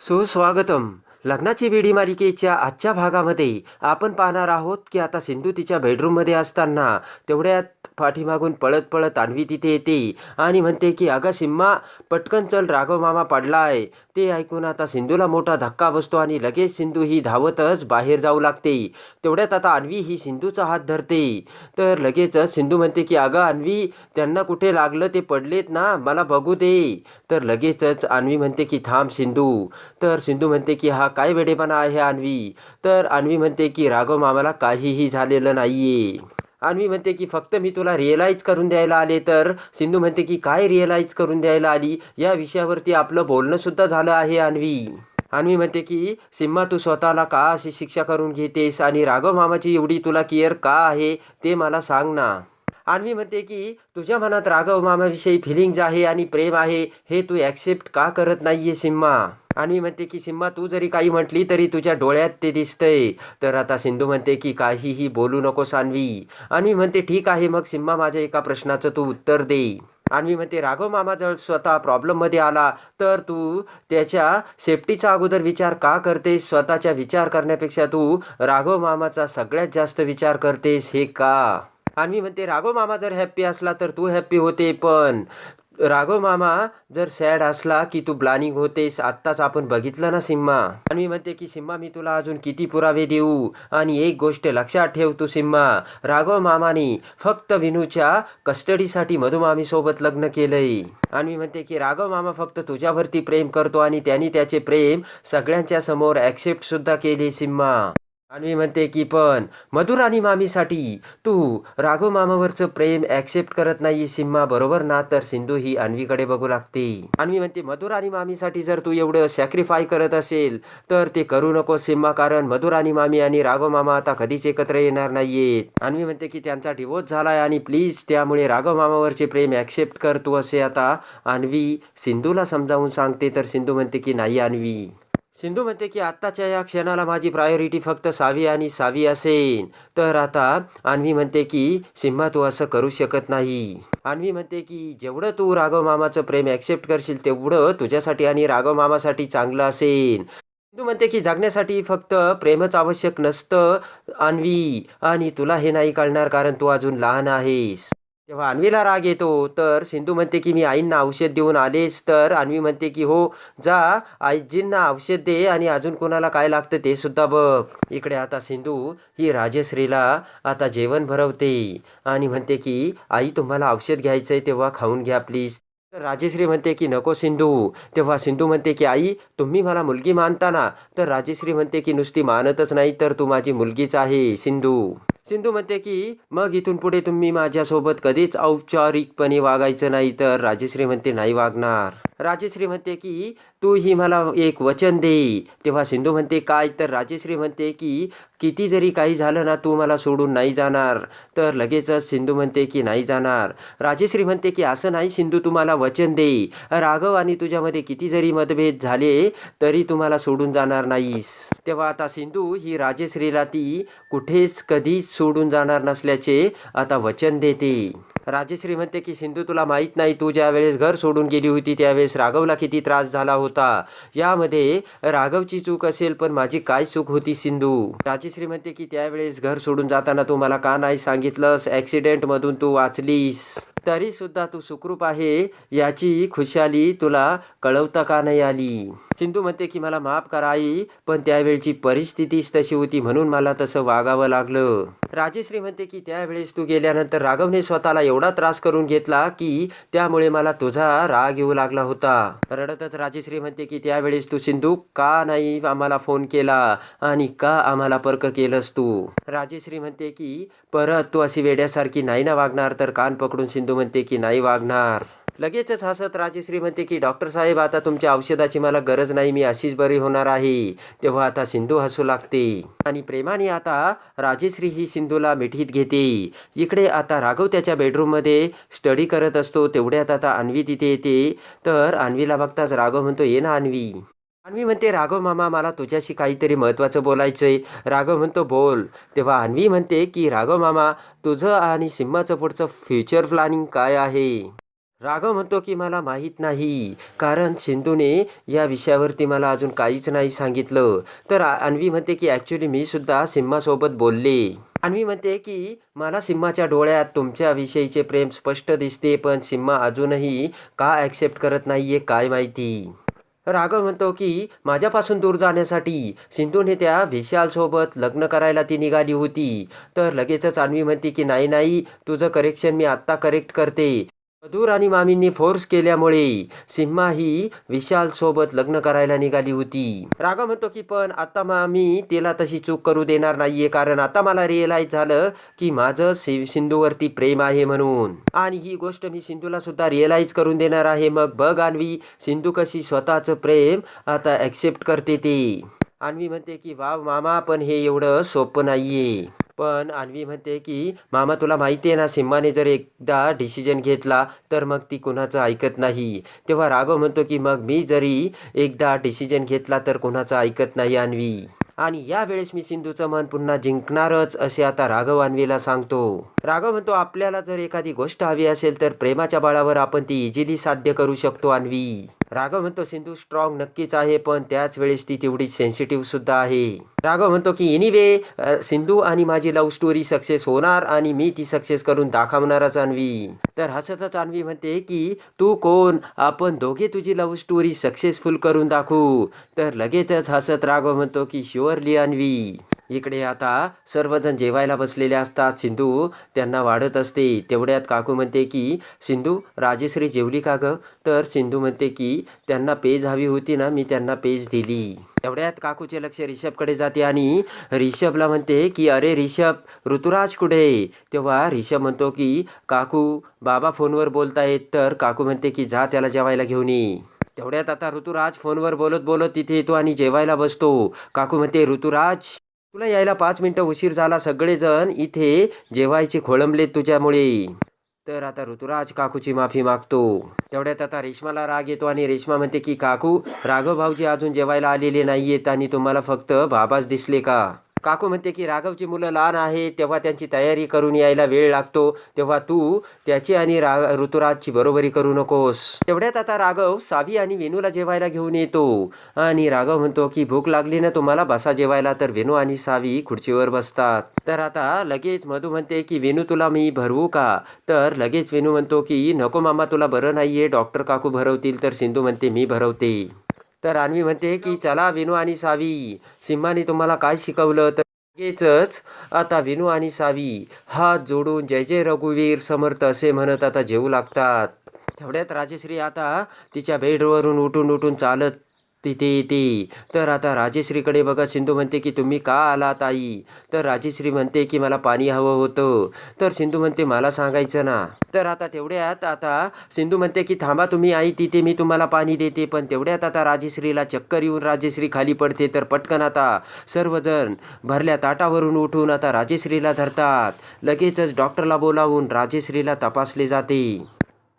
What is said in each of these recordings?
सुस्वागतम. लग्नाची बेडी मालिकेच्या आजच्या भागामध्ये आपण पाहणार आहोत की आता सिंधू तिच्या बेडरूममध्ये असताना तेवढ्यात पाठीमागून पळत पळत अन्वी तिथे येते आणि म्हणते की अगं सिम्मा पटकन चल राघव मामा आहे ते ऐकून आता सिंधूला मोठा धक्का बसतो आणि लगेच सिंधू ही धावतच बाहेर जाऊ लागते. तेवढ्यात आता अन्वी ही सिंधूचा हात धरते. तर लगेचच सिंधू म्हणते की अगं अन्वी त्यांना कुठे लागलं ते पडलेत ना मला बघू दे. तर लगेचच अन्वी म्हणते की थांब सिंधू. तर सिंधू म्हणते की हा काय वेडेपणा आहे अन्वी. तर अन्वी म्हणते की राघव मामाला काहीही झालेलं नाहीये. अन्वी म्हणते की फक्त मी तुला रिअलाईज करून द्यायला आले तर सिंधू म्हणते की काय रिअलाईज करून द्यायला आली? या विषयावरती आपलं बोलणंसुद्धा झालं आहे अन्वी. अन्वी म्हणते की सिम्मा तू स्वतःला का अशी शिक्षा करून घेतेस? आणि राघव मामाची एवढी तुला केअर का आहे? ते मला सांग ना. आणवी म्हणते की तुझ्या मनात राघव मामाविषयी फिलिंग्ज आहे आणि प्रेम आहे हे तू ॲक्सेप्ट का करत नाहीये सिम्मा? आणवी म्हणते की सिम्मा तू जरी काही म्हटली तरी तुझ्या डोळ्यात ते दिसतंय. तर आता सिंधू म्हणते की काहीही बोलू नकोस सानवी आणवी म्हणते ठीक आहे मग सिम्मा माझ्या एका प्रश्नाचं तू उत्तर दे. आणवी म्हणते राघव मामा जर स्वतः प्रॉब्लेममध्ये आला तर तू त्याच्या सेफ्टीचा अगोदर विचार का करतेस? स्वतःच्या विचार करण्यापेक्षा तू राघव मामाचा सगळ्यात जास्त विचार करतेस हे का? आणि मी म्हणते राघव मामा जर हॅप्पी असला तर तू हॅप्पी होते पण राघव मामा जर सॅड असला की तू ब्लानिंग होतेस आत्ताच आपण बघितलं ना सिम्मा. आणि मी म्हणते की सिम्मा मी तुला अजून किती पुरावे देऊ? आणि एक गोष्ट लक्षात ठेव तू सिम्मा राघव मामाने फक्त विनूच्या कस्टडीसाठी मधुमामीसोबत लग्न केलंय. आणि मी म्हणते की राघव मामा फक्त तुझ्यावरती प्रेम करतो आणि त्यांनी त्याचे प्रेम सगळ्यांच्या समोर ॲक्सेप्ट सुद्धा केले सिम्मा. अन्वी म्हणते की पण मधुर आणि मामीसाठी तू राघव मामावरचं प्रेम ॲक्सेप्ट करत नाही सिम्मा. बरोबर ना? तर सिंधू ही अन्वीकडे बघू लागते. अन्वी म्हणते मधुर आणि मामीसाठी जर तू एवढं सॅक्रिफाय करत असेल तर ते करू नको सिम्मा. कारण मधुर आणि मामी आणि राघव मामा आता कधीच एकत्र येणार नाहीयेत. अन्वी म्हणते की त्यांचा डिवोर्स झालाय आणि प्लीज त्यामुळे राघव मामावरचे प्रेम ॲक्सेप्ट कर तू असे आता अन्वी सिंधूला समजावून सांगते. तर सिंधू म्हणते की नाही अन्वी. सिंधू म्हणते की आत्ताच्या या क्षणाला माझी प्रायोरिटी फक्त सावी आणि सावी असेल. तर आता अन्वी म्हणते की सिम्हा तू असं करू शकत नाही. अन्वी म्हणते की जेवढं तू राघव मामाचं प्रेम ॲक्सेप्ट करशील तेवढं तुझ्यासाठी आणि राघव मामासाठी चांगलं असेल. सिंधू म्हणते की जगण्यासाठी फक्त प्रेमच आवश्यक नसतं अन्वी. आणि तुला हे नाही कळणार कारण तू अजून लहान आहेस. तेव्हा अन्वीला राग येतो. तर सिंधू म्हणते की मी आईंना औषध देऊन आलेच. तर अन्वी म्हणते की हो जा आईजींना औषध दे आणि अजून कोणाला काय लागतं ते सुद्धा बघ. इकडे आता सिंधू ही राजश्रीला आता जेवण भरवते आणि म्हणते की आई तुम्हाला औषध घ्यायचं आहे तेव्हा खाऊन घ्या प्लीज. तर राजेश्री म्हणते की नको सिंधू. तेव्हा सिंधू म्हणते की आई तुम्ही मला मुलगी मानता ना. तर राजेश्री म्हणते की नुसती मानतच नाही तर तू माझी मुलगीच आहे सिंधू. सिंधू म्हणते की मग इथून पुढे तुम्ही माझ्यासोबत कधीच औपचारिकपणे वागायचं नाही तर राजश्री म्हणते नाही वागणार. राजेश्री म्हणते की तू ही मला एक वचन दे. तेव्हा सिंधू म्हणते काय? तर राजेश्री म्हणते की किती जरी काही झालं ना तू मला सोडून नाही जाणार. तर लगेचच सिंधू म्हणते की नाही जाणार. राजश्री म्हणते की असं नाही सिंधू तुम्हाला वचन दे. राघव आणि तुझ्यामध्ये किती जरी मतभेद झाले तरी तुम्हाला सोडून जाणार नाहीस. तेव्हा आता सिंधू ही राजश्रीला ती कुठेच कधीच सोडून जाणार नसल्याचे आता वचन देते. राजश्री म्हणते की सिंधू तुला माहीत नाही तू ज्या वेळेस घर सोडून गेली होती त्यावेळेस राघवला किती त्रास झाला होता. यामध्ये राघवची चूक असेल पण माझी काय चूक होती सिंधू? राजश्री म्हणते की त्यावेळेस घर सोडून जाताना तू मला का नाही सांगितलंस? ॲक्सिडेंटमधून तू वाचलीस. तरी सुद्धा तू सुखरूप आहे याची खुशाली तुला कळवता का नाही आली? सिंधू म्हणते की मला माफ कराई पण त्यावेळची परिस्थितीच तशी होती म्हणून मला तसं वागावं लागलं. राजेश्री म्हणते की त्यावेळेस तू गेल्यानंतर राघवने स्वतःला एवढं त्रास करून घेतला की त्यामुळे मला तुझा राग येऊ लागला होता. रडतच राजेश्री म्हणते की त्यावेळेस तू सिंधू का नाही आम्हाला फोन केला आणि का आम्हाला पर्क केलंस तू? राजेश्री म्हणते की परत तू अशी वेड्यासारखी नाही ना वागणार तर कान पकडून सिंधू म्हणते की नाही वागणार. लगेचच हसत राजेश्री म्हणते की डॉक्टर साहेब आता तुमच्या औषधाची मला गरज नाही मी अशीच बरी होणार आहे. तेव्हा आता सिंधू हसू लागते. आणि प्रेमाने आता राजेश्री ही सिंधूला मिठीत घेते. इकडे आता राघव त्याच्या बेडरूममध्ये स्टडी करत असतो तेवढ्यात आता अन्वी तिथे येते. तर अन्वीला बघताच राघव म्हणतो ये ना अन्वी. अन्वी म्हणते राघव मामा मला तुझ्याशी काहीतरी महत्त्वाचं बोलायचं आहे राघव म्हणतो बोल. तेव्हा अन्वी म्हणते की राघव मामा तुझं आणि सिम्माचं पुढचं फ्युचर प्लॅनिंग काय आहे? राघव म्हणतो की मला माहीत नाही. कारण सिंधूने या विषयावरती मला अजून काहीच नाही सांगितलं. तर अन्वी म्हणते की ॲक्च्युली मी सुद्धा सिम्मासोबत बोलले. अन्वी म्हणते की मला सिम्माच्या डोळ्यात तुमच्याविषयीचे प्रेम स्पष्ट दिसते पण सिम्मा अजूनही का ॲक्सेप्ट करत नाहीये काय माहिती? राघव म्हणतो की माझ्यापासून दूर जाण्यासाठी सिंधूने त्या विशालसोबत लग्न करायला ती निघाली होती. तर लगेचच अन्वी म्हणते की नाही नाही. तुझं करेक्शन मी आत्ता करेक्ट करते. मधुर आणि मामींनी फोर्स केल्यामुळे सिम्मा ही विशालसोबत लग्न करायला निघाली होती. राघव म्हणतो की पण आता मामी तिला तशी चूक करू देणार नाहीये कारण आता मला रिअलाइज झालं की माझं सि सिंधूवरती प्रेम आहे म्हणून. आणि ही गोष्ट मी सिंधूला सुद्धा रिअलाइज करून देणार आहे. मग बघ आणवी सिंधू कशी स्वतःचं प्रेम आता ॲक्सेप्ट करते ते. आणवी म्हणते की वाव मामा पण हे एवढं सोपं नाही आहे पण आणवी म्हणते की मामा तुला माहिती आहे ना सिम्माने जर एकदा डिसिजन घेतला तर मग ती कुणाचं ऐकत नाही. तेव्हा राघव म्हणतो की मग मी जरी एकदा डिसिजन घेतला तर कुणाचं ऐकत नाही आणवी आणि यावेळेस मी सिंधूचं मन पुन्हा जिंकणारच असे आता राघव आणवीला सांगतो. राघव म्हणतो आपल्याला जर एखादी गोष्ट हवी असेल तर प्रेमाच्या बळावर आपण ती इजिली साध्य करू शकतो आणवी राघव म्हणतो सिंधू स्ट्रॉंग नक्कीच आहे पण त्याच वेळेस ती तेवढी सेन्सिटिव्ह सुद्धा आहे. राघव म्हणतो की एनिवे सिंधू आणि माझी लव्ह स्टोरी सक्सेस होणार आणि मी ती सक्सेस करून दाखवणारच आणवी तर हसतच आणवी म्हणते की तू कोण? आपण दोघे तुझी लव्ह स्टोरी सक्सेसफुल करून दाखवू. तर लगेचच हसत राघव म्हणतो की शुअरली अन्वी इकडे आता सर्वजण जेवायला बसलेले असतात. सिंधू त्यांना वाढत असते. तेवढ्यात काकू म्हणते की सिंधू राजेश्री जेवली का गं? तर सिंधू म्हणते की त्यांना पेज हवी होती ना मी त्यांना पेज दिली. तेवढ्यात काकूचे लक्ष रिषभकडे जाते आणि रिषभला म्हणते की अरे रिषभ ऋतुराज कुठे तेव्हा रिषभ म्हणतो की काकू बाबा फोनवर बोलतायत. तर काकू म्हणते की जा त्याला जेवायला घेऊन ये. तेवढ्यात आता ऋतुराज फोनवर बोलत बोलत तिथे येतो आणि जेवायला बसतो. काकू म्हणते ऋतुराज तुला यायला पाच मिनिटं उशीर झाला. सगळेजण इथे जेवायचे खोळंबलेत तुझ्यामुळे. तर आता ऋतुराज काकूची माफी मागतो. तेवढ्यात आता रेश्माला राग येतो आणि रेश्मा म्हणते की काकू राघव भाऊजी अजून जेवायला आलेले नाहीयेत आणि तुम्हाला फक्त बाबाच दिसले का? काकू म्हणते की राघवची मुलं लहान आहेत तेव्हा त्यांची तयारी करून यायला वेळ लागतो. तेव्हा तू त्याची आणि रा ऋतुराजची बरोबरी करू नकोस. तेवढ्यात आता राघव सावी आणि वेणूला जेवायला घेऊन येतो. आणि राघव म्हणतो की भूक लागली ना तुम्हाला बसा जेवायला. तर वेणू आणि सावी खुर्चीवर बसतात. तर आता लगेच मधू म्हणते की वेणू तुला मी भरवू का? तर लगेच वेणू म्हणतो की नको मामा तुला बरं नाहीये. डॉक्टर काकू भरवतील. तर सिंधू म्हणते मी भरवते. तर रानवी म्हणते की चला विनू आणि सावी सिम्माने तुम्हाला काय शिकवलं? तर लगेचच आता विनू आणि सावी हात जोडून जय जय रघुवीर समर्थ असे म्हणत आता जेवू लागतात. तेवढ्यात राजश्री आता तिच्या बेडवरून उठून उठून चालत तिथे येते तर आता राजेश्रीकडे बघा सिंधू म्हणते की तुम्ही का आलात आई तर राजेश्री म्हणते की मला पाणी हवं होतं. तर सिंधू म्हणते मला सांगायचं ना. तर आता तेवढ्यात आता सिंधू म्हणते की थांबा तुम्ही आई तिथे मी तुम्हाला पाणी देते. पण तेवढ्यात आता राजेश्रीला चक्कर येऊन राजेश्री खाली पडते. तर पटकन आता सर्वजण भरल्या ताटावरून उठून आता राजेश्रीला धरतात. लगेचच डॉक्टरला बोलावून राजेश्रीला तपासले जाते.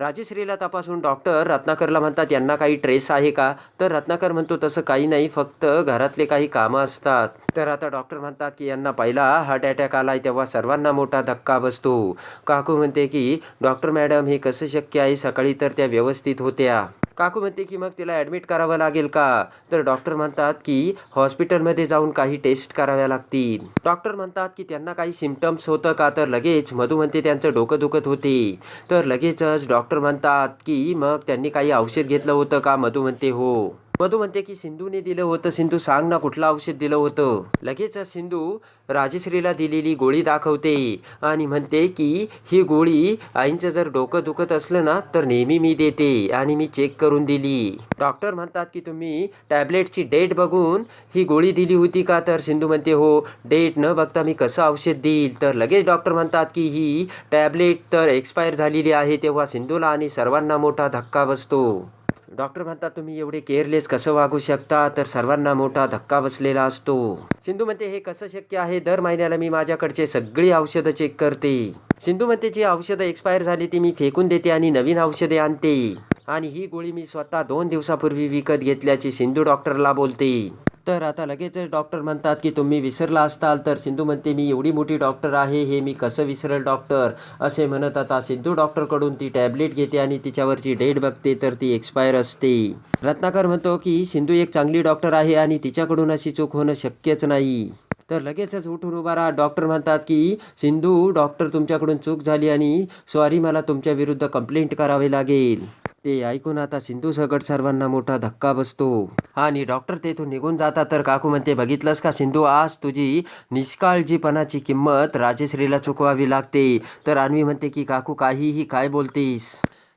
राजेश्रीला तपासून डॉक्टर रत्नाकरला म्हणतात यांना काही ट्रेस आहे का? तर रत्नाकर म्हणतो तसं काही नाही फक्त घरातले काही कामं असतात. तर आता डॉक्टर म्हणतात की यांना पहिला हार्ट अटॅक आलाय तेव्हा सर्वांना मोठा धक्का बसतो. काकू म्हणते की डॉक्टर मॅडम हे कसं शक्य आहे? सकाळी तर त्या व्यवस्थित होत्या. काकू म्हणते की मग तिला ॲडमिट करावं लागेल का? तर डॉक्टर म्हणतात की हॉस्पिटलमध्ये जाऊन काही टेस्ट कराव्या लागतील. डॉक्टर म्हणतात की त्यांना काही सिमटम्स होतं का? तर लगेच मधू म्हणते त्यांचं डोकं दुखत होते. तर लगेचच डॉक्टर म्हणतात की मग त्यांनी काही औषध घेतलं होतं का? मधू म्हणते हो. मधू म्हणते की सिंधूने दिलं होतं. सिंधू सांग ना कुठलं औषध दिलं होतं? लगेचच सिंधू राजश्रीला दिलेली गोळी दाखवते आणि म्हणते की ही गोळी आईंचं जर डोकं दुखत असलं ना तर नेहमी मी देते आणि मी चेक करून दिली. डॉक्टर म्हणतात की तुम्ही टॅबलेटची डेट बघून ही गोळी दिली होती का? तर सिंधू म्हणते हो डेट न बघता मी कसं औषध देईल? तर लगेच डॉक्टर म्हणतात की ही टॅबलेट तर एक्सपायर झालेली आहे तेव्हा सिंधूला आणि सर्वांना मोठा धक्का बसतो. डॉक्टर म्हणतात तुम्ही एवढे केअरलेस कसं वागू शकता? तर सर्वांना मोठा धक्का बसलेला असतो. सिंधू म्हणते हे कसं शक्य आहे? दर महिन्याला मी माझ्याकडचे सगळी औषधं चेक करते. सिंधू म्हणते जी औषधं एक्सपायर झाली ती मी फेकून देते आणि नवीन औषधे आणते. आणि ही गोळी मी स्वतः दोन दिवसापूर्वी विकत घेतल्याची सिंधू डॉक्टरला बोलते. तर आता लगेच डॉक्टर म्हणतात की तुम्ही विसरला असताल तर सिंधू म्हणते मी एवढी मोठी डॉक्टर आहे हे मी कसं विसरेल डॉक्टर? असे म्हणत आता सिंधू डॉक्टरकडून ती टॅबलेट घेते आणि तिच्यावरची डेट बघते तर ती एक्सपायर असते. रत्नाकर म्हणतो की सिंधू एक चांगली डॉक्टर आहे आणि तिच्याकडून अशी चूक होणं शक्यच नाही. तर लगेचच उठून उभा राहा. डॉक्टर म्हणतात की सिंधू डॉक्टर तुमच्याकडून चूक झाली आणि सॉरी मला तुमच्या विरुद्ध कंप्लेंट करावी लागेल. ते ऐकून आता सिंधू सगट सर्वांना मोठा धक्का बसतो. आणि डॉक्टर तेथून निघून जातात. तर काकू म्हणते बघितलंस का सिंधू आज तुझी निष्काळजीपणाची किंमत राजश्रीला चुकवावी लागते. तर अन्वी म्हणते की काकू काहीही काय बोलतेस?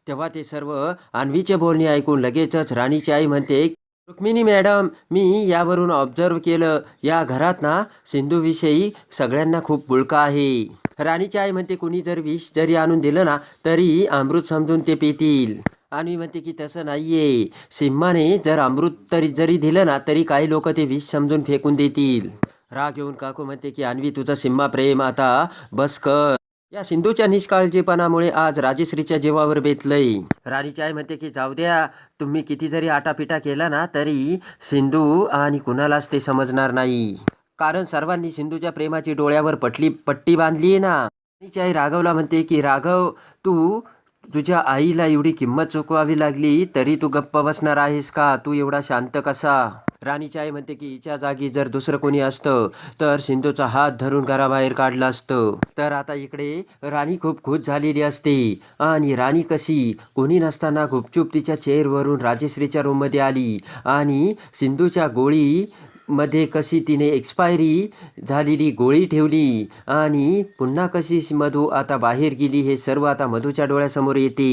तेव्हा ते सर्व अन्वीचे बोलणे ऐकून लगेचच राणीची आई म्हणते रुक्मिणी मॅडम मी यावरून ऑब्झर्व केलं. या घरात ना सिंधूविषयी सगळ्यांना खूप बुळका आहे. राणीची आई म्हणते कुणी जर विष जरी आणून दिलं ना तरी अमृत समजून ते पितील. आणि म्हणते की तसं नाहीये. सिंहाने जर अमृत तरी जरी दिलं ना तरी काही लोक ते विष समजून फेकून देतील. राग येऊन काकू म्हणते की अन्वी तुझा सिम्हा प्रेम आता बस कर. या सिंधूच्या निष्काळजीपणामुळे आज राजेश्रीच्या जीवावर बेतलंय. राणीची आई म्हणते की जाऊ द्या तुम्ही किती जरी आटापिटा केला ना तरी सिंधू आणि कुणालाच ते समजणार नाही. कारण सर्वांनी सिंधूच्या प्रेमाची डोळ्यावर पटली पट्टी बांधली आहे ना. राणीची आई राघवला म्हणते की राघव तू तुझ्या आईला एवढी किंमत चुकवावी लागली तरी तू गप्प बसणार आहेस का? तू एवढा शांत कसा? राणीची आई म्हणते की हिच्या जागी जर दुसरं कोणी असतं तर सिंधूचा हात धरून घराबाहेर काढलं असतं. तर आता इकडे राणी खूप खुश झालेली असते. आणि राणी कशी? कोणी नसताना गुपचूप तिच्या चेअरवरून राजेश्रीच्या रूममध्ये आली. आणि सिंधूच्या गोळी मध्ये कशी तिने एक्सपायरी झालेली गोळी ठेवली आणि पुन्हा कशी मधू आता बाहेर गेली हे सर्व आता मधूच्या डोळ्यासमोर येते.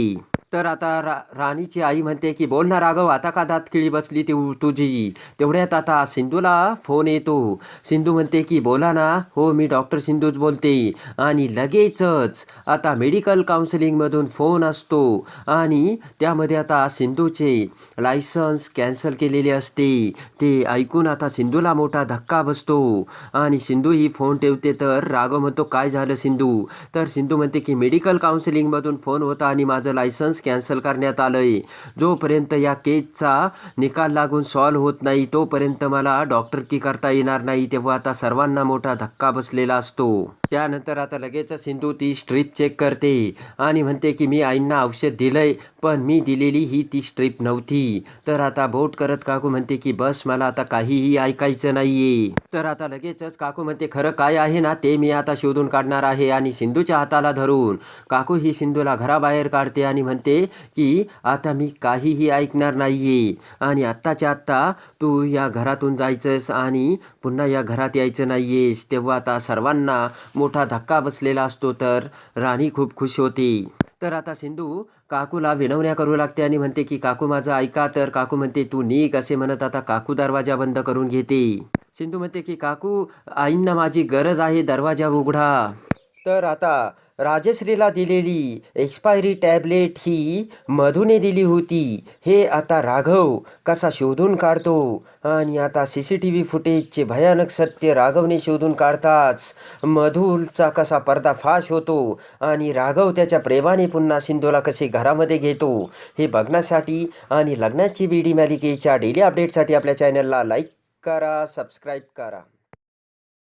तर आता रा राणीची आई म्हणते की बोल ना राघव आता का दात किळी बसली ती तुझी? तेवढ्यात आता सिंधूला फोन येतो. सिंधू म्हणते की बोला ना हो मी डॉक्टर सिंधूच बोलते. आणि लगेचच आता मेडिकल काउन्सिलिंगमधून फोन असतो. आणि त्यामध्ये आता सिंधूचे लायसन्स कॅन्सल केलेले असते. ते ऐकून आता सिंधूला मोठा धक्का बसतो. आणि सिंधू ही फोन ठेवते तर राघव म्हणतो काय झालं सिंधू? तर सिंधू म्हणते की मेडिकल काउन्सिलिंगमधून फोन होता आणि माझं लायसन्स कॅन्सल करण्यात आलंय. जोपर्यंत या केसचा निकाल लागून सॉल्व्ह होत नाही तोपर्यंत मला डॉक्टरकी करता येणार नाही तेव्हा आता सर्वांना मोठा धक्का बसलेला असतो. त्यानंतर आता लगेच सिंधू ती स्ट्रीप चेक करते आणि म्हणते की मी आईंना औषध दिलंय पण मी दिलेली ही ती स्ट्रीप नव्हती. तर आता बोट करत काकू म्हणते की बस मला आता काहीही ऐकायचं नाहीये. तर आता लगेचच काकू म्हणते खरं काय आहे ना ते मी आता शोधून काढणार आहे आणि सिंधूच्या हाताला धरून. काकू ही सिंधूला घराबाहेर काढते आणि म्हणते की आता मी काहीही ऐकणार नाहीये. आणि आत्ताच्या आत्ता तू या घरातून जायचंस आणि पुन्हा या घरात यायचं नाहीयेस. तेव्हा आता सर्वांना मोठा धक्का बसलेला असतो तर राणी खूप खुश होती. तर आता सिंधू काकूला विनवण्या करू लागते आणि म्हणते की काकू माझं ऐका तर. काकू म्हणते तू निघ असे म्हणत आता काकू दरवाजा बंद करून घेते. सिंधू म्हणते की काकू आईंना माझी गरज आहे. दरवाजा उघडा. तर आता राजश्रीला दिलेली एक्सपायरी टॅबलेट ही मधूने दिली होती. हे आता राघव कसा शोधून काढतो? आणि आता सी सी टी व्ही फुटेजचे भयानक सत्य राघवने शोधून काढताच मधूचा कसा पर्दाफाश होतो आणि राघव त्याच्या प्रेमाने पुन्हा सिंधूला कसे घरामध्ये घेतो हे बघण्यासाठी आणि लग्नाची बीडी मालिकेच्या डेली अपडेटसाठी आपल्या चॅनलला लाईक करा सबस्क्राईब करा.